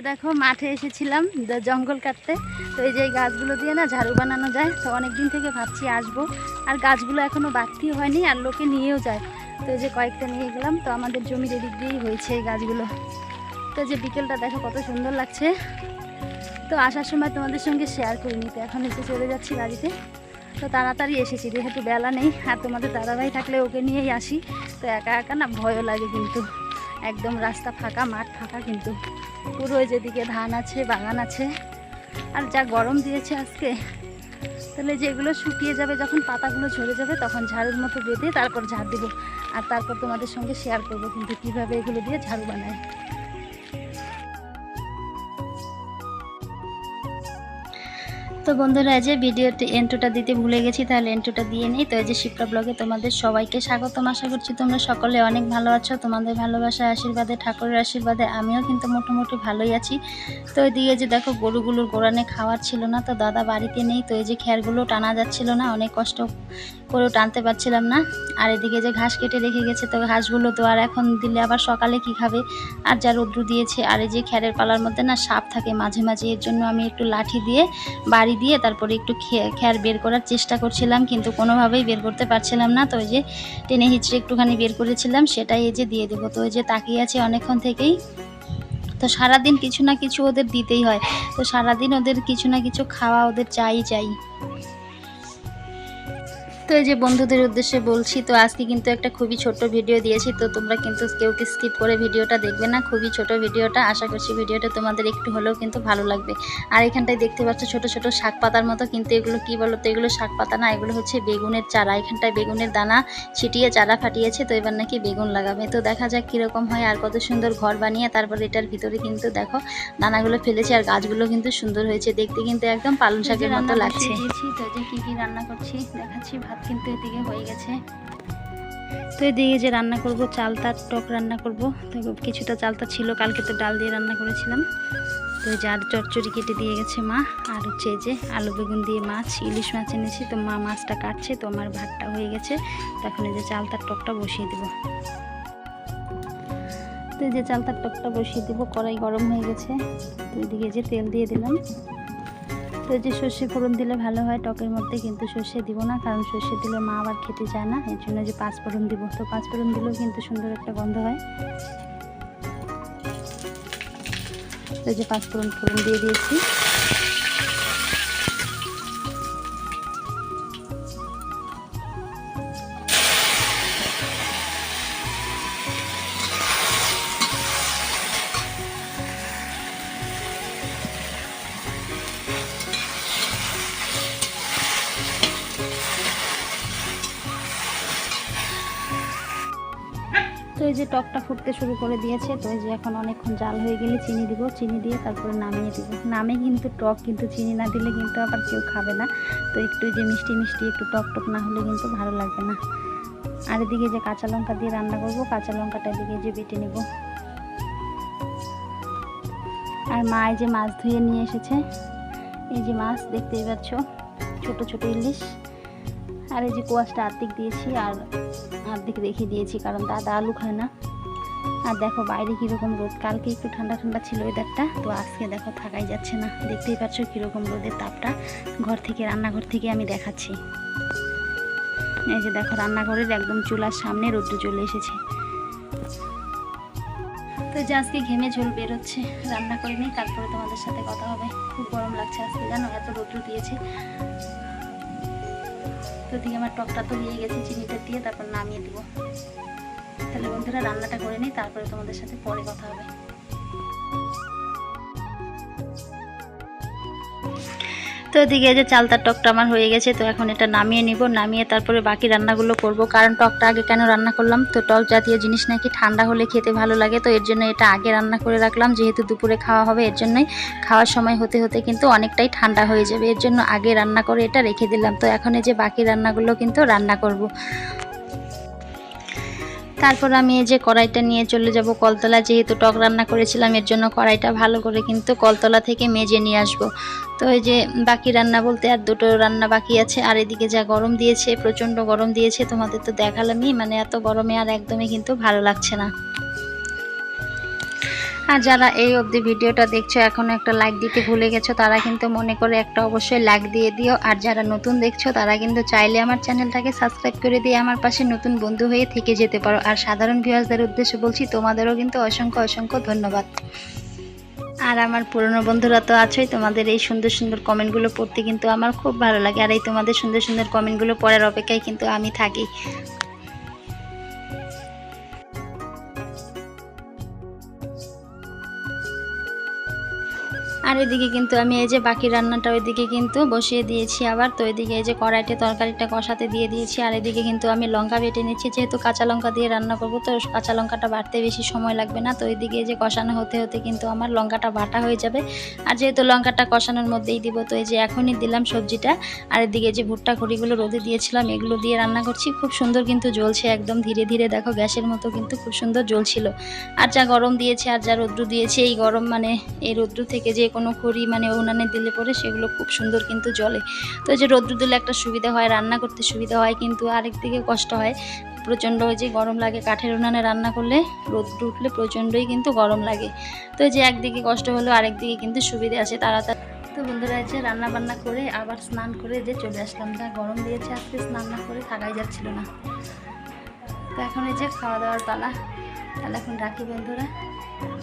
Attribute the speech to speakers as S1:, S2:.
S1: যে দেখো, মাঠে এসেছিলাম জঙ্গল কাটতে। তো এই যে গাছগুলো দিয়ে না ঝাড়ু বানানো যায়। তো অনেক দিন থেকে ভাবছি আসব। আর গাছগুলো এখনও বাড়তি হয়নি, আর লোকে নিয়েও যায়। তো এই যে কয়েকটা নিয়ে গেলাম। তো আমাদের জমির এদিক দিয়েই হয়েছে এই গাছগুলো। তো যে বিকেলটা দেখো কত সুন্দর লাগছে। তো আসার সময় তোমাদের সঙ্গে শেয়ার করিনি। তো এখন এসে চলে যাচ্ছি বাড়িতে। তো তাড়াতাড়ি এসেছি, যেহেতু বেলা নেই। আর তোমাদের দাদাভাই থাকলে ওকে নিয়েই আসি। তো একা একা না ভয়ও লাগে কিন্তু। একদম রাস্তা ফাঁকা, মাঠ ফাঁকা কিন্তু পুরো যেদিকে ধান আছে, বাগান আছে। আর যা গরম দিয়েছে আজকে, তাহলে যেগুলো শুকিয়ে যাবে, যখন পাতাগুলো ঝরে যাবে, তখন ঝাড়ুর মতো বেঁধে তারপর ঝাড় দেবো। আর তারপর তোমাদের সঙ্গে শেয়ার করব কিন্তু কীভাবে এগুলো দিয়ে ঝাড়ু বানায়। তো বন্ধুরা, এই যে ভিডিওতে এন্ট্রোটা দিতে ভুলে গেছি, তাহলে এন্ট্রোটা দিয়ে নিই। তো এই যে শিপ্রা ব্লগে তোমাদের সবাইকে স্বাগতম। আশা করছি তোমরা সকলে অনেক ভালো আছো। তোমাদের ভালোবাসা, আশীর্বাদে, ঠাকুরের আশীর্বাদে আমিও কিন্তু মোটামুটি ভালোই আছি। তো এদিকে যে দেখো, গরুগুলোর গোড়ানে খাওয়ার ছিল না, তো দাদা বাড়িতে নেই। তো এই যে খ্যারগুলো টানা যাচ্ছিল না, অনেক কষ্ট করেও টানতে পারছিলাম না। আর এদিকে যে ঘাস কেটে রেখে গেছে, তো ঘাসগুলো তো আর এখন দিলে আবার সকালে কি খাবে? আর যা রৌদ্র দিয়েছে, আর এই যে খ্যারের পালার মধ্যে না সাপ থাকে মাঝে মাঝে, এর জন্য আমি একটু লাঠি দিয়ে বাড়ি দিয়ে তারপরে একটু খ্যার বের করার চেষ্টা করছিলাম, কিন্তু কোনোভাবেই বের করতে পারছিলাম না। তো ওই যে টেনে হিচড়ে একটুখানি বের করেছিলাম, সেটাই এই যে দিয়ে দেবো। তো ওই যে তাকিয়ে আছে অনেকক্ষণ থেকেই। তো সারাদিন কিছু না কিছু ওদের দিতেই হয়। তো সারাদিন ওদের কিছু না কিছু খাওয়া ওদের চাই চাই। তো এই যে বন্ধুদের উদ্দেশ্যে বলছি, তো আজকে কিন্তু একটা খুবই ছোট্ট ভিডিও দিয়েছি, তো তোমরা কিন্তু কেউ কি স্কিপ করে ভিডিওটা দেখবে না, খুবই ছোট ভিডিওটা, আশা করছি ভিডিওটা তোমাদের একটু হলেও কিন্তু ভালো লাগবে। আর এখানটায় দেখতে পাচ্ছ ছোট ছোট শাক পাতার মতো, কিন্তু এগুলো কি বলো তো এগুলো শাক পাতা না, এগুলো হচ্ছে বেগুনের চারা, এখানটায় বেগুনের দানা ছিটিয়ে চারা ফাটিয়েছে, তো এবার নাকি বেগুন লাগাবে। তো দেখা যাক কীরকম হয় আর কত সুন্দর ঘর বানিয়ে তারপর এটার ভিতরে কিন্তু দেখো, দানাগুলো ফেলেছে আর গাছগুলো কিন্তু সুন্দর হয়েছে, দেখতে কিন্তু একদম পালং শাকের মতো লাগছে। তো কি কি রান্না করছি, দেখাচ্ছি ভাত কিন্তু এদিকে হয়ে গেছে। তো এদিকে যে রান্না করব চালতার টক রান্না করব। তো কিছুটা চালতা ছিল, কালকে তো ডাল দিয়ে রান্না করেছিলাম। তো এই যে চচ্চড়ি কেটে দিয়ে গেছে মা, আর হচ্ছে যে আলু বেগুন দিয়ে মাছ, ইলিশ মাছ এনেছি। তো মা মাছটা কাটছে, তো আমার ভাতটা হয়ে গেছে। তো এখন এই যে চালতার টকটা বসিয়ে দেবো। তো এই যে চালতার টকটা বসিয়ে দেবো, কড়াই গরম হয়ে গেছে। তো এদিকে যে তেল দিয়ে দিলাম। তো যে সর্ষে ফোড়ন দিলে ভালো হয়, টকের মধ্যে কিন্তু সর্ষে দিব না, কারণ সর্ষে দিলে মা আবার খেতে চায় না, এর জন্য যে পাঁচ ফোড়ন দিব। তো পাঁচ ফোড়ন দিলেও কিন্তু সুন্দর একটা গন্ধ হয়। তো যে পাঁচ ফোড়ন ফোড়ন দিয়ে দিয়েছি। তো এই যে টকটা ফুটতে শুরু করে দিয়েছে, তো এই যে এখন অনেকক্ষণ জাল হয়ে গেলে চিনি দিব, চিনি দিয়ে তারপরে নামিয়ে দিব। নামে কিন্তু টক, কিন্তু চিনি না দিলে কিন্তু আবার কেউ খাবে না। তো একটু যে মিষ্টি মিষ্টি, একটু টক টক না হলে কিন্তু ভালো লাগবে না। আর এদিকে যে কাঁচা লঙ্কা দিয়ে রান্না করব, কাঁচা লঙ্কাটা এদিকে যে বেটে নেব। আর মা এই যে মাছ ধুয়ে নিয়ে এসেছে। এই যে মাছ দেখতেই পাচ্ছ, ছোট ছোট ইলিশ। আর এই যে কোয়াশটা আর্ধেক দিয়েছি আর অর্ধেক রেখে দিয়েছি, কারণ দাদা আলু খায় না। আর দেখো বাইরে কীরকম রোদ, কালকে একটু ঠান্ডা ঠান্ডা ছিল ওয়েদারটা তো আজকে দেখো থাকাই যাচ্ছে না। দেখতেই পাচ্ছ কীরকম রোদের তাপটা। ঘর থেকে, রান্নাঘর থেকে আমি দেখাচ্ছি। এই যে দেখো রান্নাঘরের একদম চুলার সামনে রোদ্র চলে এসেছে। তো যে আজকে ঘেমে ঝোল বেরোচ্ছে, রান্না করে নিই, তারপরে তোমাদের সাথে কথা হবে। খুব গরম লাগছে আজকে, জানো? এত রোদ্র দিয়েছে। তো দিয়ে আমার টকটা তো হয়ে গেছে, চিনিটা দিয়ে তারপর নামিয়ে দিব। তাহলে বন্ধুরা, রান্নাটা করে নিই, তারপরে তোমাদের সাথে পরে কথা হবে। তো এদিকে যে চালতার টকটা আমার হয়ে গেছে, তো এখন এটা নামিয়ে নিব, নামিয়ে তারপরে বাকি রান্নাগুলো করব। কারণ টকটা আগে কেন রান্না করলাম? তো টক জাতীয় জিনিস নাকি ঠান্ডা হলে খেতে ভালো লাগে, তো এর জন্য এটা আগে রান্না করে রাখলাম। যেহেতু দুপুরে খাওয়া হবে, এর জন্যই খাওয়ার সময় হতে হতে কিন্তু অনেকটাই ঠান্ডা হয়ে যাবে। এর জন্য আগে রান্না করে এটা রেখে দিলাম। তো এখন এই যে বাকি রান্নাগুলো কিন্তু রান্না করব। তারপর আমি এই যে কড়াইটা নিয়ে চলে যাব কলতলা, যেহেতু টক রান্না করেছিলাম, এর জন্য কড়াইটা ভালো করে কিন্তু কলতলা থেকে মেজে নিয়ে আসব। তো এই যে বাকি রান্না বলতে আর দুটো রান্না বাকি আছে, আর এদিকে যা গরম দিয়েছে, প্রচণ্ড গরম দিয়েছে, তোমাদের তো দেখালামই মানে এত গরমে আর একদমই কিন্তু ভালো লাগছে না। আর যারা এই অবধি ভিডিওটা দেখছ, এখনও একটা লাইক দিতে ভুলে গেছো, তারা কিন্তু মনে করে একটা অবশ্যই লাইক দিয়ে দিও। আর যারা নতুন দেখছ, তারা কিন্তু চাইলে আমার চ্যানেলটাকে সাবস্ক্রাইব করে দিয়ে আমার পাশে নতুন বন্ধু হয়ে থেকে যেতে পারো। আর সাধারণ ভিউয়ার্সদের উদ্দেশ্যে বলছি, তোমাদেরও কিন্তু অসংখ্য অসংখ্য ধন্যবাদ। আর আমার পুরনো বন্ধুরা তো আছেই, তোমাদের এই সুন্দর সুন্দর কমেন্টগুলো পড়তে কিন্তু আমার খুব ভালো লাগে। আর এই তোমাদের সুন্দর সুন্দর কমেন্টগুলো পড়ার অপেক্ষায় কিন্তু আমি থাকি। আর এদিকে কিন্তু আমি এই যে বাকি রান্নাটা ওইদিকে কিন্তু বসিয়ে দিয়েছি আবার। তো এদিকে এই যে কড়াইতে তরকারিটা কষাতে দিয়ে দিয়েছি। আর এদিকে কিন্তু আমি লঙ্কা বেটে নিচ্ছি। যেহেতু কাঁচা লঙ্কা দিয়ে রান্না করব, তো কাঁচা লঙ্কাটা বাটতে বেশি সময় লাগবে না। তো এই যে কষানো হতে হতে কিন্তু আমার লঙ্কাটা বাটা হয়ে যাবে। আর যেহেতু লঙ্কাটা কষানোর মধ্যেই দিব, তো এই যে এখনই দিলাম সবজিটা। আর এদিকে যে ভুট্টা খড়িগুলো রোদে দিয়েছিলাম, এগুলো দিয়ে রান্না করছি। খুব সুন্দর কিন্তু জ্বলছে একদম। ধীরে ধীরে দেখো গ্যাসের মতো কিন্তু খুব সুন্দর জ্বলছিল। আর যা গরম দিয়েছে আর যা রৌদ্র দিয়েছে, এই গরম মানে এই রৌদ্র থেকে যে কোনো খড়ি মানে উনানে দিলে পরে সেগুলো খুব সুন্দর কিন্তু জ্বলে। তো যে রৌদ্র দিলে একটা সুবিধা হয়, রান্না করতে সুবিধা হয়, কিন্তু আরেক দিকে কষ্ট হয়। প্রচণ্ড ওই যে গরম লাগে, কাঠের উনানে রান্না করলে রৌদ্র উঠলে প্রচণ্ডই কিন্তু গরম লাগে। তো যে একদিকে কষ্ট হলেও আরেকদিকে কিন্তু সুবিধা আছে তাড়াতাড়ি। তো বন্ধুরা যে রান্না বান্না করে আবার স্নান করে যে চলে আসলাম। যা গরম দিয়েছে, আজকে স্নান না করে থাকাই যাচ্ছিল না। তো এখন এই যে খাওয়া দাওয়ার পালা। তাহলে এখন রাখি বন্ধুরা।